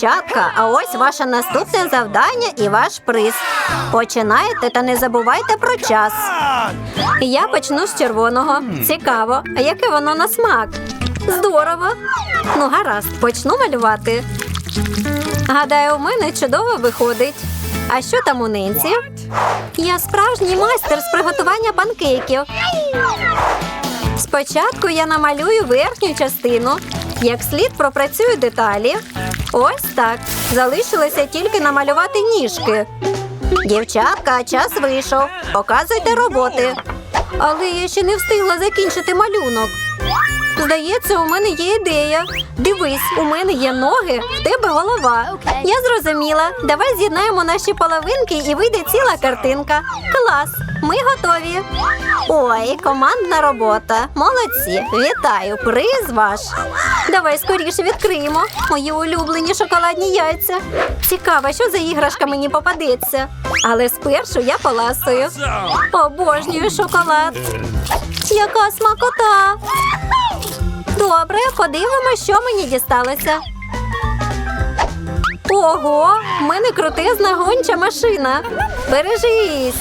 Чатка, а ось ваше наступне завдання і ваш приз. Починайте та не забувайте про час. Я почну з червоного. Цікаво, а яке воно на смак? Здорово. Ну, гаразд, почну малювати. Гадаю, у мене чудово виходить. А що там у нинці? Я справжній майстер з приготування панкейків. Спочатку я намалюю верхню частину, як слід пропрацюю деталі. Ось так. Залишилося тільки намалювати ніжки. Дівчатка, час вийшов. Показуйте роботи. Але я ще не встигла закінчити малюнок. Здається, у мене є ідея. Дивись, у мене є ноги, в тебе голова. Я зрозуміла. Давай з'єднаємо наші половинки і вийде ціла картинка. Клас! Ми готові. Ой, командна робота. Молодці. Вітаю, приз ваш. Давай скоріше відкриємо мої улюблені шоколадні яйця. Цікаво, що за іграшка мені попадеться. Але спершу я поласую. Обожнюю шоколад. Яка смакота! Добре, подивимося, що мені дісталося. Ого, в мене крутезна гонча машина. Бережись.